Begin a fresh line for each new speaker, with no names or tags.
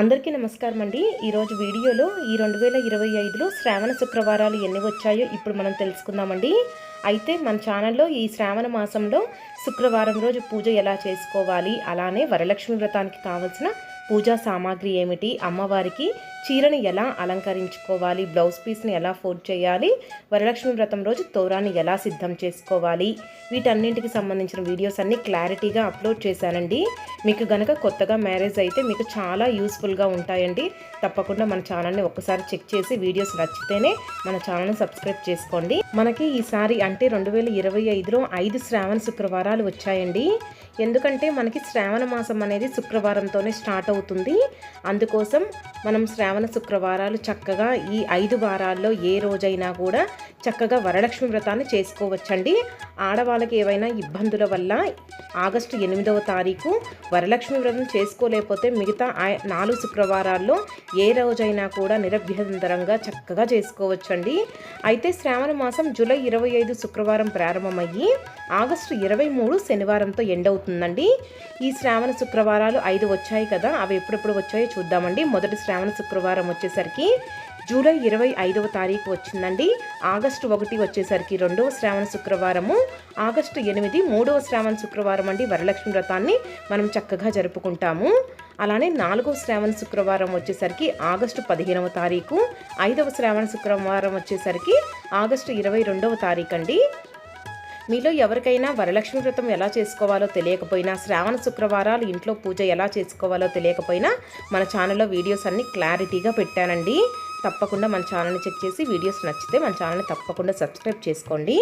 అందరికీ నమస్కారం అండి ఈరోజు వీడియోలో ఈ రెండు వేల ఇరవై ఐదులో శ్రావణ శుక్రవారాలు ఎన్ని వచ్చాయో ఇప్పుడు మనం తెలుసుకుందామండి. అయితే మన ఛానల్లో ఈ శ్రావణ మాసంలో శుక్రవారం రోజు పూజ ఎలా చేసుకోవాలి? అలానే వరలక్ష్మి వ్రతానికి కావలసిన పూజా సామాగ్రి ఏమిటి? అమ్మవారికి చీరని ఎలా అలంకరించుకోవాలి? బ్లౌజ్ పీస్ని ఎలా ఫోల్డ్ చేయాలి? వరలక్ష్మి వ్రతం రోజు తోరాన్ని ఎలా సిద్ధం చేసుకోవాలి? వీటన్నింటికి సంబంధించిన వీడియోస్ అన్ని క్లారిటీగా అప్లోడ్ చేశానండి. మీకు గనక కొత్తగా మ్యారేజ్ అయితే మీకు చాలా యూస్ యూస్ఫుల్గా ఉంటాయండి. తప్పకుండా మన ఛానల్ని ఒక్కసారి చెక్ చేసి వీడియోస్ నచ్చితేనే మన ఛానల్ని సబ్స్క్రైబ్ చేసుకోండి. మనకి ఈసారి అంటే రెండు వేల ఇరవై ఐదులో ఐదు శ్రావణ శుక్రవారాలు వచ్చాయండి. ఎందుకంటే మనకి శ్రావణ మాసం అనేది శుక్రవారంతోనే స్టార్ట్ అవుతుంది. అందుకోసం మనం శ్రావణ శుక్రవారాలు చక్కగా ఈ ఐదు వారాల్లో ఏ రోజైనా కూడా చక్కగా వరలక్ష్మి వ్రతాన్ని చేసుకోవచ్చండి. ఆడవాళ్ళకి ఏవైనా ఇబ్బందుల వల్ల ఆగస్టు ఎనిమిదవ తారీఖు వరలక్ష్మి వ్రతం చేసుకోలేకపోతే మిగతా నాలుగు శుక్రవారాల్లో ఏ రోజైనా కూడా నిరభ్యంతరంగా చక్కగా చేసుకోవచ్చండి. అయితే శ్రావణ మాసం జూలై ఇరవై ఐదు శుక్రవారం ప్రారంభమయ్యి ఆగస్టు ఇరవై మూడు శనివారంతో ఎండ్ అవుతుందండి. ఈ శ్రావణ శుక్రవారాలు ఐదు వచ్చాయి కదా అవి ఎప్పుడెప్పుడు వచ్చాయో చూద్దామండి. మొదటి శ్రావణ శుక్రవారం వచ్చేసరికి జూలై ఇరవై ఐదవ తారీఖు వచ్చిందండి. ఆగస్టు ఒకటి వచ్చేసరికి రెండవ శ్రావణ శుక్రవారము ఆగస్టు ఎనిమిది మూడవ శ్రావణ శుక్రవారం అండి వరలక్ష్మి వ్రతాన్ని మనం చక్కగా జరుపుకుంటాము. అలానే నాలుగవ శ్రావణ శుక్రవారం వచ్చేసరికి ఆగస్టు పదిహేనవ తారీఖు ఐదవ శ్రావణ శుక్రవారం వచ్చేసరికి ఆగస్టు ఇరవై రెండవ తారీఖు అండి. మీలో ఎవరికైనా వరలక్ష్మి వ్రతం ఎలా చేసుకోవాలో తెలియకపోయినా శ్రావణ శుక్రవారాలు ఇంట్లో పూజ ఎలా చేసుకోవాలో తెలియకపోయినా మన ఛానల్లో వీడియోస్ అన్ని క్లారిటీగా పెట్టానండి. తప్పకుండా మన ఛానల్ని చెక్ చేసి వీడియోస్ నచ్చితే మన ఛానల్ని తప్పకుండా సబ్స్క్రైబ్ చేసుకోండి.